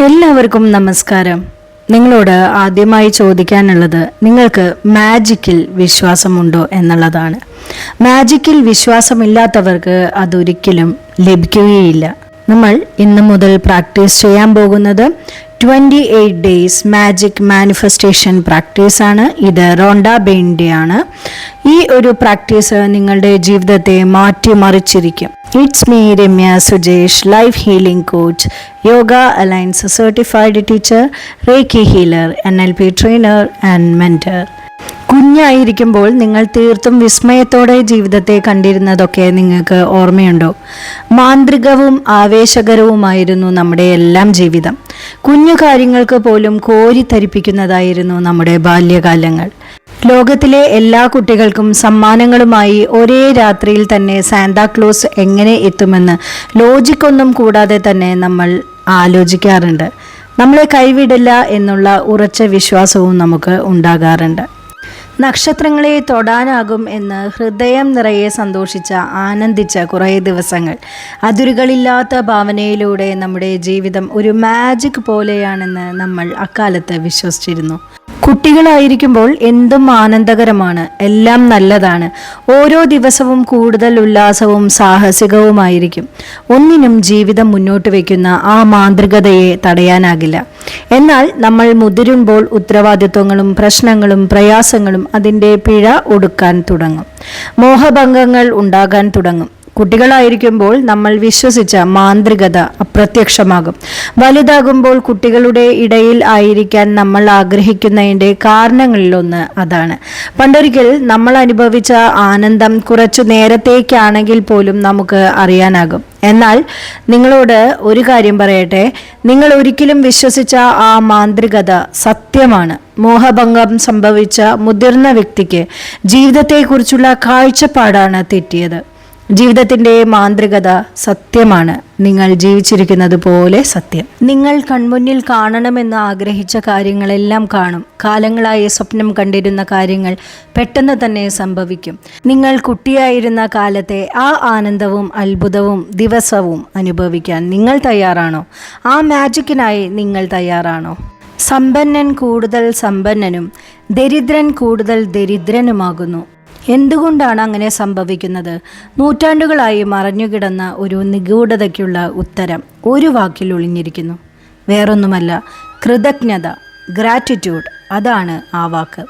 എല്ലാവർക്കും നമസ്കാരം. നിങ്ങളോട് ആദ്യമായി ചോദിക്കാനുള്ളത് നിങ്ങൾക്ക് മാജിക്കിൽ വിശ്വാസമുണ്ടോ എന്നുള്ളതാണ്. മാജിക്കിൽ വിശ്വാസമില്ലാത്തവർക്ക് അതൊരിക്കലും ലഭിക്കുകയില്ല. നമ്മൾ ഇന്ന് മുതൽ പ്രാക്ടീസ് ചെയ്യാൻ പോകുന്നത് twenty eight days magic manifestation പ്രാക്ടീസാണ്. ഇത് റോണ്ട ബെയിന്റെ ആണ്. ഈ ഒരു പ്രാക്ടീസ് നിങ്ങളുടെ ജീവിതത്തെ മാറ്റിമറിച്ചിരിക്കും. It's me Ramya Sujesh life healing coach Yoga Alliance certified teacher reiki healer N L P trainer and mentor കുഞ്ഞായിരിക്കുമ്പോൾ നിങ്ങൾ തീർത്തും വിസ്മയത്തോടെ ജീവിതത്തെ കണ്ടിരുന്നതൊക്കെ നിങ്ങൾക്ക് ഓർമ്മയുണ്ടോ? മാന്ത്രികവും ആവേശകരവുമായിരുന്നു നമ്മുടെ എല്ലാം ജീവിതം. കുഞ്ഞു കാര്യങ്ങൾക്ക് പോലും കോരിത്തരിപ്പിക്കുന്നതായിരുന്നു നമ്മുടെ ബാല്യകാലങ്ങൾ. ലോകത്തിലെ എല്ലാ കുട്ടികൾക്കും സമ്മാനങ്ങളുമായി ഒരേ രാത്രിയിൽ തന്നെ സാന്താക്ലോസ് എങ്ങനെ എത്തുമെന്ന് ലോജിക്കൊന്നും കൂടാതെ തന്നെ നമ്മൾ ആലോചിക്കാറുണ്ട്. നമ്മളെ കൈവിടില്ല എന്നുള്ള ഉറച്ച വിശ്വാസവും നമുക്ക് ഉണ്ടാകാറുണ്ട്. നക്ഷത്രങ്ങളെ തൊടാനാകും എന്ന് ഹൃദയം നിറയെ സന്തോഷിച്ച ആനന്ദിച്ച കുറേ ദിവസങ്ങൾ. അതിരുകളില്ലാത്ത ഭാവനയിലൂടെ നമ്മുടെ ജീവിതം ഒരു മാജിക് പോലെയാണെന്ന് നമ്മൾ അക്കാലത്ത് വിശ്വസിച്ചിരുന്നു. കുട്ടികളായിരിക്കുമ്പോൾ എന്തും ആനന്ദകരമാണ് എല്ലാം നല്ലതാണ്. ഓരോ ദിവസവും കൂടുതൽ ഉല്ലാസവും സാഹസികവുമായിരിക്കും. ഒന്നിനും ജീവിതം മുന്നോട്ട് വയ്ക്കുന്ന ആ മാന്ത്രികതയെ തടയാനാകില്ല. എന്നാൽ നമ്മൾ മുതിരുമ്പോൾ ഉത്തരവാദിത്വങ്ങളും പ്രശ്നങ്ങളും പ്രയാസങ്ങളും അതിന്റെ പിഴ ഒടുക്കാൻ തുടങ്ങും. മോഹഭംഗങ്ങൾ ഉണ്ടാകാൻ തുടങ്ങും. കുട്ടികളായിരിക്കുമ്പോൾ നമ്മൾ വിശ്വസിച്ച മാന്ത്രികത അപ്രത്യക്ഷമാകും. വലുതാകുമ്പോൾ കുട്ടികളുടെ ഇടയിൽ ആയിരിക്കാൻ നമ്മൾ ആഗ്രഹിക്കുന്നതിന്റെ കാരണങ്ങളിലൊന്ന് അതാണ്. പണ്ടൊരിക്കൽ നമ്മൾ അനുഭവിച്ച ആനന്ദം കുറച്ചു നേരത്തേക്കാണെങ്കിൽ പോലും നമുക്ക് അറിയാനാകും. എന്നാൽ നിങ്ങളോട് ഒരു കാര്യം പറയട്ടെ. നിങ്ങൾ ഒരിക്കലും വിശ്വസിച്ച ആ മാന്ത്രികത സത്യമാണ്. മോഹഭംഗം സംഭവിച്ച മുതിർന്ന വ്യക്തിക്ക് ജീവിതത്തെക്കുറിച്ചുള്ള കാഴ്ചപ്പാടാണ് തെറ്റിയത്. ജീവിതത്തിന്റെ മാന്ത്രികത സത്യമാണ്. നിങ്ങൾ ജീവിച്ചിരിക്കുന്നത് പോലെ സത്യം. നിങ്ങൾ കൺമുന്നിൽ കാണണമെന്ന് ആഗ്രഹിച്ച കാര്യങ്ങളെല്ലാം കാണും. കാലങ്ങളായി സ്വപ്നം കണ്ടിരുന്ന കാര്യങ്ങൾ പെട്ടെന്ന് തന്നെ സംഭവിക്കും. നിങ്ങൾ കുട്ടിയായിരുന്ന കാലത്തെ ആ ആനന്ദവും അത്ഭുതവും ദിവസവും അനുഭവിക്കാൻ നിങ്ങൾ തയ്യാറാണോ? ആ മാജിക്കിനായി നിങ്ങൾ തയ്യാറാണോ? സമ്പന്നൻ കൂടുതൽ സമ്പന്നനും ദരിദ്രൻ കൂടുതൽ ദരിദ്രനുമാകുന്നു. എന്തുകൊണ്ടാണ് അങ്ങനെ സംഭവിക്കുന്നത്? നൂറ്റാണ്ടുകളായി മറഞ്ഞുകിടന്ന ഒരു നിഗൂഢതയ്ക്കുള്ള ഉത്തരം ഒരു വാക്കിൽ ഒളിഞ്ഞിരിക്കുന്നു. വേറൊന്നുമല്ല കൃതജ്ഞത ഗ്രാറ്റിറ്റ്യൂഡ് അതാണ് ആ വാക്ക്.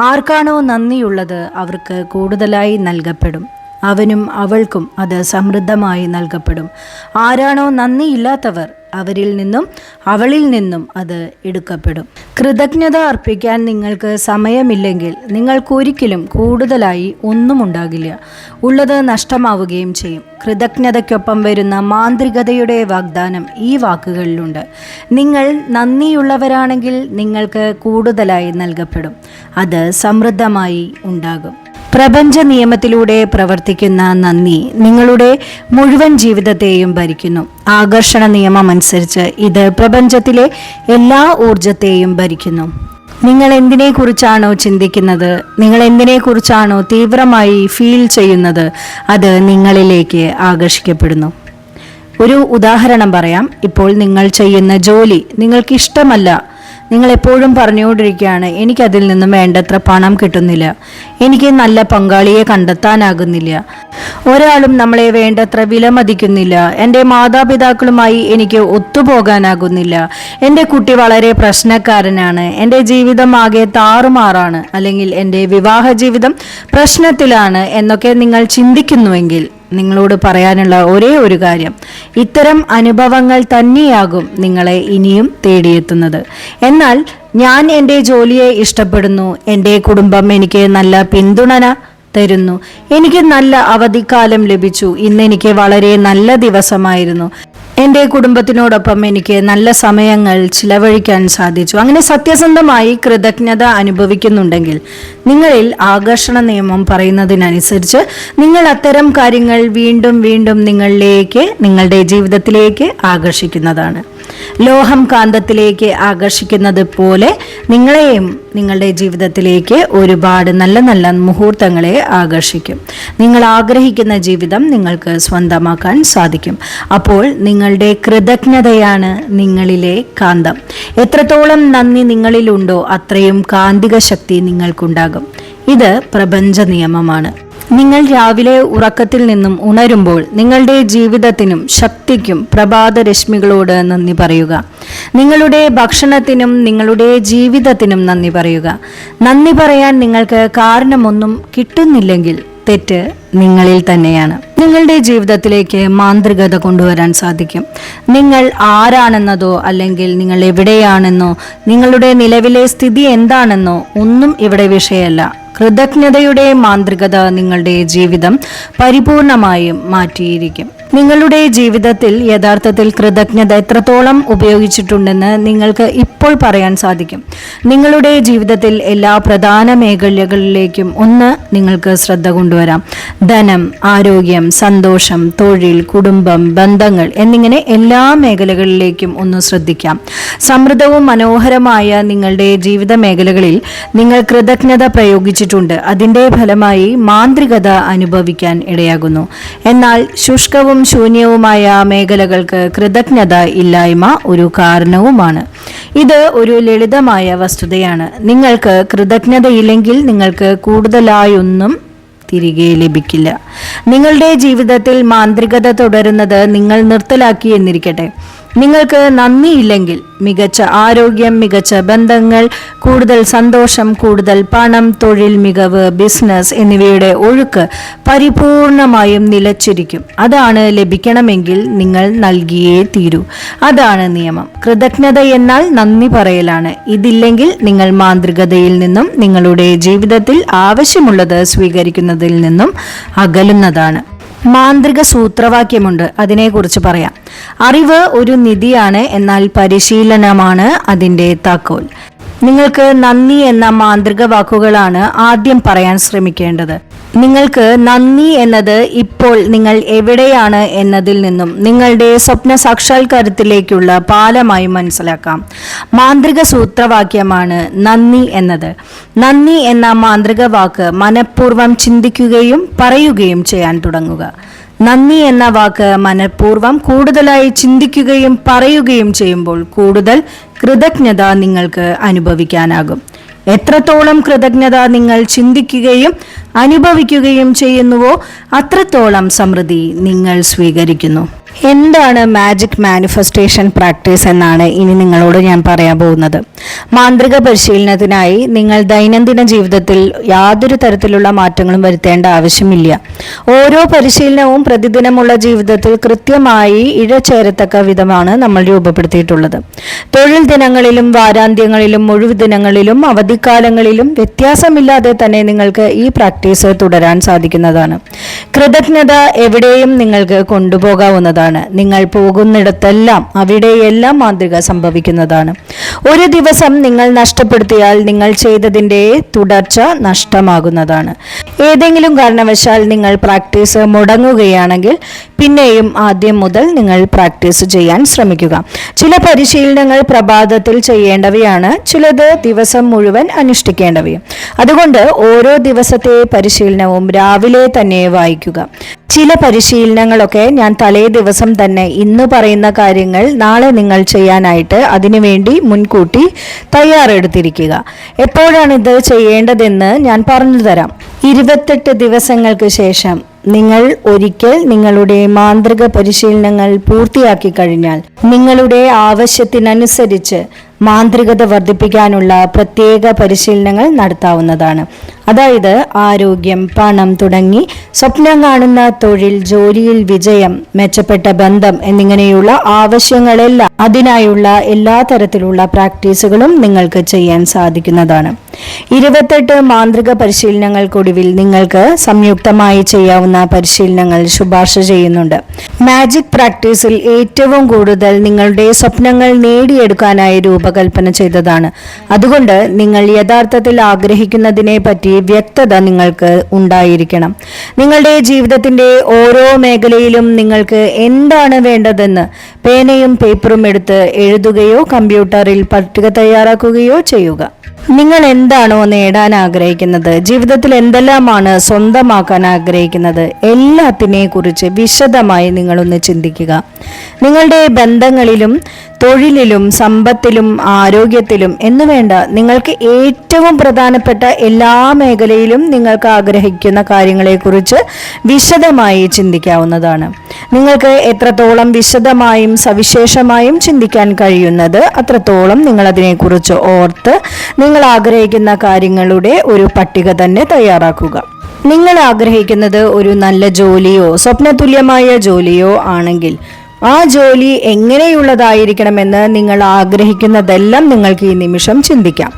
ആർക്കാണോ നന്ദിയുള്ളത് അവർക്ക് കൂടുതലായി നൽകപ്പെടും. അവനും അവൾക്കും അത് സമൃദ്ധമായി നൽകപ്പെടും. ആരാണോ നന്ദിയില്ലാത്തവർ അവരിൽ നിന്നും അവളിൽ നിന്നും അത് എടുക്കപ്പെടും. കൃതജ്ഞത അർപ്പിക്കാൻ നിങ്ങൾക്ക് സമയമില്ലെങ്കിൽ നിങ്ങൾക്കൊരിക്കലും കൂടുതലായി ഒന്നും ഉണ്ടാകില്ല ഉള്ളത് നഷ്ടമാവുകയും ചെയ്യും. കൃതജ്ഞതയ്ക്കൊപ്പം വരുന്ന മാന്ത്രികതയുടെ വാഗ്ദാനം ഈ വാക്കുകളിലുണ്ട്. നിങ്ങൾ നന്ദിയുള്ളവരാണെങ്കിൽ നിങ്ങൾക്ക് കൂടുതലായി നൽകപ്പെടും. അത് സമൃദ്ധമായി ഉണ്ടാകും. പ്രപഞ്ച നിയമത്തിലൂടെ പ്രവർത്തിക്കുന്ന നന്ദി നിങ്ങളുടെ മുഴുവൻ ജീവിതത്തെയും ഭരിക്കുന്നു. ആകർഷണ നിയമം അനുസരിച്ച് ഇത് പ്രപഞ്ചത്തിലെ എല്ലാ ഊർജത്തെയും ഭരിക്കുന്നു. നിങ്ങൾ എന്തിനെക്കുറിച്ചാണോ ചിന്തിക്കുന്നത്? നിങ്ങൾ എന്തിനെക്കുറിച്ചാണോ തീവ്രമായി ഫീൽ ചെയ്യുന്നത്? അത് നിങ്ങളിലേക്ക് ആകർഷിക്കപ്പെടുന്നു. ഒരു ഉദാഹരണം പറയാം. ഇപ്പോൾ നിങ്ങൾ ചെയ്യുന്ന ജോലി നിങ്ങൾക്ക് ഇഷ്ടമല്ല നിങ്ങൾ എപ്പോഴും പറഞ്ഞുകൊണ്ടിരിക്കുകയാണ് എനിക്കതിൽ നിന്നും വേണ്ടത്ര പണം കിട്ടുന്നില്ല. എനിക്ക് നല്ല പങ്കാളിയെ കണ്ടെത്താനാകുന്നില്ല. ഒരാളും നമ്മളെ വേണ്ടത്ര വിലമതിക്കുന്നില്ല. എന്റെ മാതാപിതാക്കളുമായി എനിക്ക് ഒത്തുപോകാനാകുന്നില്ല. എന്റെ കുട്ടി വളരെ പ്രശ്നക്കാരനാണ്. എന്റെ ജീവിതം ആകെ താറുമാറാണ്. അല്ലെങ്കിൽ എന്റെ വിവാഹ ജീവിതം പ്രശ്നത്തിലാണ് എന്നൊക്കെ നിങ്ങൾ ചിന്തിക്കുന്നുവെങ്കിൽ നിങ്ങളോട് പറയാനുള്ള ഒരേ ഒരു കാര്യം. ഇത്തരം അനുഭവങ്ങൾ തന്നെയാകും നിങ്ങളെ ഇനിയും തേടിയെത്തുന്നത്. എന്നാൽ ഞാൻ എന്റെ ജോലിയെ ഇഷ്ടപ്പെടുന്നു എന്റെ കുടുംബം എനിക്ക് നല്ല പിന്തുണ തരുന്നു എനിക്ക് നല്ല അവധിക്കാലം ലഭിച്ചു ഇന്ന് എനിക്ക് വളരെ നല്ല ദിവസമായിരുന്നു. എന്റെ കുടുംബത്തിനോടൊപ്പം എനിക്ക് നല്ല സമയങ്ങൾ ചിലവഴിക്കാൻ സാധിച്ചു. അങ്ങനെ സത്യസന്ധമായി കൃതജ്ഞത അനുഭവിക്കുന്നുണ്ടെങ്കിൽ നിങ്ങളിൽ ആകർഷണ നിയമം പറയുന്നതിനനുസരിച്ച് നിങ്ങൾ അത്തരം കാര്യങ്ങൾ വീണ്ടും വീണ്ടും നിങ്ങളിലേക്ക് നിങ്ങളുടെ ജീവിതത്തിലേക്ക് ആകർഷിക്കുന്നതാണ്. ലോഹം കാന്തത്തിലേക്ക് ആകർഷിക്കുന്നത് പോലെ നിങ്ങളെയും നിങ്ങളുടെ ജീവിതത്തിലേക്ക് ഒരുപാട് നല്ല നല്ല മുഹൂർത്തങ്ങളെ ആകർഷിക്കും. നിങ്ങൾ ആഗ്രഹിക്കുന്ന ജീവിതം നിങ്ങൾക്ക് സ്വന്തമാക്കാൻ സാധിക്കും. അപ്പോൾ നിങ്ങളുടെ കൃതജ്ഞതയാണ് നിങ്ങളിലെ കാന്തം. എത്രത്തോളം നന്ദി നിങ്ങളിലുണ്ടോ അത്രയും കാന്തിക ശക്തി നിങ്ങൾക്കുണ്ടാകും. ഇത് പ്രപഞ്ച നിയമമാണ്. നിങ്ങൾ രാവിലെ ഉറക്കത്തിൽ നിന്നും ഉണരുമ്പോൾ നിങ്ങളുടെ ജീവിതത്തിനും ശക്തിക്കും പ്രഭാത രശ്മികളോട് നന്ദി പറയുക. നിങ്ങളുടെ ഭക്ഷണത്തിനും നിങ്ങളുടെ ജീവിതത്തിനും നന്ദി പറയുക. നന്ദി പറയാൻ നിങ്ങൾക്ക് കാരണമൊന്നും കിട്ടുന്നില്ലെങ്കിൽ തെറ്റ് നിങ്ങളിൽ തന്നെയാണ്. നിങ്ങളുടെ ജീവിതത്തിലേക്ക് മാന്ത്രികത കൊണ്ടുവരാൻ സാധിക്കും. നിങ്ങൾ ആരാണെന്നതോ അല്ലെങ്കിൽ നിങ്ങൾ എവിടെയാണെന്നോ നിങ്ങളുടെ നിലവിലെ സ്ഥിതി എന്താണെന്നോ ഒന്നും ഇവിടെ വിഷയമല്ല. കൃതജ്ഞതയുടെ മാന്ത്രികത നിങ്ങളുടെ ജീവിതം പരിപൂർണമായും മാറ്റിയിരിക്കും. നിങ്ങളുടെ ജീവിതത്തിൽ യഥാർത്ഥത്തിൽ കൃതജ്ഞത എത്രത്തോളം ഉപയോഗിച്ചിട്ടുണ്ടെന്ന് നിങ്ങൾക്ക് ഇപ്പോൾ പറയാൻ സാധിക്കും. നിങ്ങളുടെ ജീവിതത്തിൽ എല്ലാ പ്രധാന മേഖലകളിലേക്കും ഒന്ന് നിങ്ങൾക്ക് ശ്രദ്ധ കൊണ്ടുവരാം. ധനം ആരോഗ്യം സന്തോഷം തൊഴിൽ കുടുംബം ബന്ധങ്ങൾ എന്നിങ്ങനെ എല്ലാ മേഖലകളിലേക്കും ഒന്ന് ശ്രദ്ധിക്കാം. സമൃദ്ധവും മനോഹരമായ നിങ്ങളുടെ ജീവിത മേഖലകളിൽ നിങ്ങൾ കൃതജ്ഞത പ്രയോഗിച്ചിട്ടുണ്ട്. അതിന്റെ ഫലമായി മാന്ത്രികത അനുഭവിക്കാൻ ഇടയാകുന്നു. എന്നാൽ ശുഷ്കവും ശൂന്യവുമായ മേഖലകൾക്ക് കൃതജ്ഞത ഇല്ലായ്മ ഒരു കാരണവുമാണ്. ഇത് ഒരു ലളിതമായ വസ്തുതയാണ്. നിങ്ങൾക്ക് കൃതജ്ഞതയില്ലെങ്കിൽ നിങ്ങൾക്ക് കൂടുതലായൊന്നും തിരികെ ലഭിക്കില്ല. നിങ്ങളുടെ ജീവിതത്തിൽ മാന്ത്രികത തുടരുന്നത് നിങ്ങൾ നിർത്തലാക്കി എന്നിരിക്കട്ടെ. നിങ്ങൾക്ക് നന്ദിയില്ലെങ്കിൽ മികച്ച ആരോഗ്യം മികച്ച ബന്ധങ്ങൾ കൂടുതൽ സന്തോഷം കൂടുതൽ പണം തൊഴിൽ മികവ് ബിസിനസ് എന്നിവയുടെ ഒഴുക്ക് പരിപൂർണമായും നിലച്ചിരിക്കും. അതാണ് ലഭിക്കണമെങ്കിൽ നിങ്ങൾ നൽകിയേ തീരൂ. അതാണ് നിയമം. കൃതജ്ഞത എന്നാൽ നന്ദി പറയലാണ്. ഇതില്ലെങ്കിൽ നിങ്ങൾ മാന്ത്രികതയിൽ നിന്നും നിങ്ങളുടെ ജീവിതത്തിൽ ആവശ്യമുള്ളത് സ്വീകരിക്കുന്നതിൽ നിന്നും അകലുന്നതാണ്. മാന്ത്രിക സൂത്രവാക്യമുണ്ട്. അതിനെക്കുറിച്ച് പറയാം. അറിവ് ഒരു നിധിയാണ് എന്നാൽ പരിശീലനമാണ് അതിന്റെ താക്കോൽ. നിങ്ങൾക്ക് നന്ദി എന്ന മാന്ത്രിക വാക്കുകളാണ് ആദ്യം പറയാൻ ശ്രമിക്കേണ്ടത്. നിങ്ങൾക്ക് നന്ദി എന്നത് ഇപ്പോൾ നിങ്ങൾ എവിടെയാണ് എന്നതിൽ നിന്നും നിങ്ങളുടെ സ്വപ്ന സാക്ഷാത്കാരത്തിലേക്കുള്ള പാലമായി മനസ്സിലാക്കാം. മാന്ത്രിക സൂത്രവാക്യമാണ് നന്ദി എന്നത്. നന്ദി എന്ന മാന്ത്രിക വാക്ക് മനഃപൂർവം ചിന്തിക്കുകയും പറയുകയും ചെയ്യാൻ തുടങ്ങുക. നന്ദി എന്ന വാക്ക് മനഃപൂർവം കൂടുതലായി ചിന്തിക്കുകയും പറയുകയും ചെയ്യുമ്പോൾ കൂടുതൽ കൃതജ്ഞത നിങ്ങൾക്ക് അനുഭവിക്കാനാകും. എത്രത്തോളം കൃതജ്ഞത നിങ്ങൾ ചിന്തിക്കുകയും അനുഭവിക്കുകയും ചെയ്യുന്നുവോ അത്രത്തോളം സമൃദ്ധി നിങ്ങൾ സ്വീകരിക്കുന്നു. എന്താണ് മാജിക് മാനിഫെസ്റ്റേഷൻ പ്രാക്ടീസ് എന്നാണ് ഇനി നിങ്ങളോട് ഞാൻ പറയാൻ പോകുന്നത്. മാന്ത്രിക പരിശീലനത്തിനായി നിങ്ങൾ ദൈനംദിന ജീവിതത്തിൽ യാതൊരു തരത്തിലുള്ള മാറ്റങ്ങളും വരുത്തേണ്ട ആവശ്യമില്ല. ഓരോ പരിശീലനവും പ്രതിദിനമുള്ള ജീവിതത്തിൽ കൃത്യമായി ഇഴചേരത്തക്ക വിധമാണ് നമ്മൾ രൂപപ്പെടുത്തിയിട്ടുള്ളത്. തൊഴിൽ ദിനങ്ങളിലും വാരാന്ത്യങ്ങളിലും ഒഴിവു ദിനങ്ങളിലും അവധിക്കാലങ്ങളിലും വ്യത്യാസമില്ലാതെ തന്നെ നിങ്ങൾക്ക് ഈ പ്രാക്ടീസ് തുടരാൻ സാധിക്കുന്നതാണ്. കൃതജ്ഞത എവിടെയും നിങ്ങൾക്ക് കൊണ്ടുപോകാവുന്നതാണ്. നിങ്ങൾ പോകുന്നിടത്തെല്ലാം അവിടെയെല്ലാം മാന്ത്രിക സംഭവിക്കുന്നതാണ്. ഒരു ദിവസം നിങ്ങൾ നഷ്ടപ്പെടുത്തിയാൽ നിങ്ങൾ ചെയ്തതിന്റെ തുടർച്ച നഷ്ടമാകുന്നതാണ്. ഏതെങ്കിലും കാരണവശാൽ നിങ്ങൾ പ്രാക്ടീസ് മുടങ്ങുകയാണെങ്കിൽ പിന്നെയും ആദ്യം മുതൽ നിങ്ങൾ പ്രാക്ടീസ് ചെയ്യാൻ ശ്രമിക്കുക. ചില പരിശീലനങ്ങൾ പ്രഭാതത്തിൽ ചെയ്യേണ്ടവയാണ് ചിലത് ദിവസം മുഴുവൻ അനുഷ്ഠിക്കേണ്ടവയും. അതുകൊണ്ട് ഓരോ ദിവസത്തെ പരിശീലനവും രാവിലെ തന്നെ വായിക്കുക. ചില പരിശീലനങ്ങളൊക്കെ ഞാൻ തലേ ദിവസം തന്നെ ഇന്ന് പറയുന്ന കാര്യങ്ങൾ നാളെ നിങ്ങൾ ചെയ്യാനായിട്ട് അതിനുവേണ്ടി മുൻകൂട്ടി തയ്യാറെടുത്തിരിക്കുക. എപ്പോഴാണ് ഇത് ചെയ്യേണ്ടതെന്ന് ഞാൻ പറഞ്ഞു തരാം. ഇരുപത്തെട്ട് ദിവസങ്ങൾക്ക് ശേഷം നിങ്ങൾ ഒരിക്കൽ നിങ്ങളുടെ മാന്ത്രിക പരിശീലനങ്ങൾ പൂർത്തിയാക്കി കഴിഞ്ഞാൽ നിങ്ങളുടെ ആവശ്യത്തിനനുസരിച്ച് മാന്ത്രികത വർദ്ധിപ്പിക്കാനുള്ള പ്രത്യേക പരിശീലനങ്ങൾ നടത്താവുന്നതാണ്. അതായത് ആരോഗ്യം പണം തുടങ്ങി സ്വപ്നം കാണുന്ന തൊഴിൽ ജോലിയിൽ വിജയം മെച്ചപ്പെട്ട ബന്ധം എന്നിങ്ങനെയുള്ള ആവശ്യങ്ങളെല്ലാം അതിനായുള്ള എല്ലാ തരത്തിലുള്ള പ്രാക്ടീസുകളും നിങ്ങൾക്ക് ചെയ്യാൻ സാധിക്കുന്നതാണ്. ഇരുപത്തെട്ട് മാന്ത്രിക പരിശീലനങ്ങൾക്കൊടുവിൽ നിങ്ങൾക്ക് സംയുക്തമായി ചെയ്യാവുന്ന പരിശീലനങ്ങൾ ശുപാർശ ചെയ്യുന്നുണ്ട്. മാജിക് പ്രാക്ടീസിൽ ഏറ്റവും കൂടുതൽ നിങ്ങളുടെ സ്വപ്നങ്ങൾ നേടിയെടുക്കാനായി രൂപകൽപ്പന ചെയ്തതാണ്. അതുകൊണ്ട് നിങ്ങൾ യഥാർത്ഥത്തിൽ ആഗ്രഹിക്കുന്നതിനെ പറ്റി വ്യക്തത നിങ്ങൾക്ക് ഉണ്ടായിരിക്കണം. നിങ്ങളുടെ ജീവിതത്തിന്റെ ഓരോ മേഖലയിലും നിങ്ങൾക്ക് എന്താണ് വേണ്ടതെന്ന് പേനയും പേപ്പറും എടുത്ത് എഴുതുകയോ കമ്പ്യൂട്ടറിൽ പട്ടിക തയ്യാറാക്കുകയോ ചെയ്യുക. നിങ്ങൾ എന്താണോ നേടാൻ ആഗ്രഹിക്കുന്നത് ജീവിതത്തിൽ എന്തെല്ലാമാണ് സ്വന്തമാക്കാൻ ആഗ്രഹിക്കുന്നത് എല്ലാത്തിനെ കുറിച്ച് വിശദമായി നിങ്ങളൊന്ന് ചിന്തിക്കുക. നിങ്ങളുടെ ബന്ധങ്ങളിലും തൊഴിലിലും സമ്പത്തിലും ആരോഗ്യത്തിലും എന്ന് വേണ്ട നിങ്ങൾക്ക് ഏറ്റവും പ്രധാനപ്പെട്ട എല്ലാ മേഖലയിലും നിങ്ങൾക്ക് ആഗ്രഹിക്കുന്ന കാര്യങ്ങളെക്കുറിച്ച് വിശദമായി ചിന്തിക്കാവുന്നതാണ്. നിങ്ങൾക്ക് എത്രത്തോളം വിശദമായും സവിശേഷമായും ചിന്തിക്കാൻ കഴിയുന്നത് അത്രത്തോളം നിങ്ങൾ അതിനെക്കുറിച്ച് ഓർത്ത് നിങ്ങൾ ആഗ്രഹിക്കുന്ന കാര്യങ്ങളുടെ ഒരു പട്ടിക തന്നെ തയ്യാറാക്കുക. നിങ്ങൾ ആഗ്രഹിക്കുന്നത് ഒരു നല്ല ജോലിയോ സ്വപ്നതുല്യമായ ജോലിയോ ആണെങ്കിൽ ആ ജോലി എങ്ങനെയുള്ളതായിരിക്കണമെന്ന് നിങ്ങൾ ആഗ്രഹിക്കുന്നതെല്ലാം നിങ്ങൾക്ക് ഈ നിമിഷം ചിന്തിക്കാം.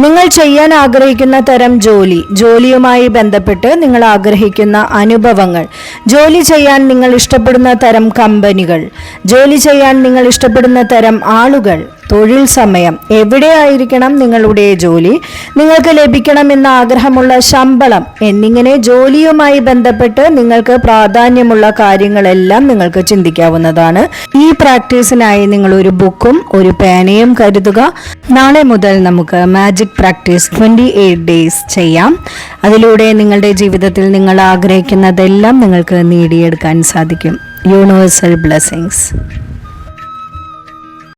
നിങ്ങൾ ചെയ്യാൻ ആഗ്രഹിക്കുന്ന തരം ജോലി ജോലിയുമായി ബന്ധപ്പെട്ട് നിങ്ങൾ ആഗ്രഹിക്കുന്ന അനുഭവങ്ങൾ ജോലി ചെയ്യാൻ നിങ്ങൾ ഇഷ്ടപ്പെടുന്ന തരം കമ്പനികൾ ജോലി ചെയ്യാൻ നിങ്ങൾ ഇഷ്ടപ്പെടുന്ന തരം ആളുകൾ തൊഴിൽ സമയം. എവിടെയായിരിക്കണം നിങ്ങളുടെ ജോലി? നിങ്ങൾക്ക് ലഭിക്കണമെന്ന ആഗ്രഹമുള്ള ശമ്പളം എന്നിങ്ങനെ ജോലിയുമായി ബന്ധപ്പെട്ട് നിങ്ങൾക്ക് പ്രാധാന്യമുള്ള കാര്യങ്ങളെല്ലാം നിങ്ങൾക്ക് ചിന്തിക്കാവുന്നതാണ്. ഈ പ്രാക്ടീസിനായി നിങ്ങൾ ഒരു ബുക്കും ഒരു പേനയും കരുതുക. നാളെ മുതൽ നമുക്ക് magic practice twenty eight days ചെയ്യാം. അതിലൂടെ നിങ്ങളുടെ ജീവിതത്തിൽ നിങ്ങൾ ആഗ്രഹിക്കുന്നതെല്ലാം നിങ്ങൾക്ക് നേടിയെടുക്കാൻ സാധിക്കും. Universal blessings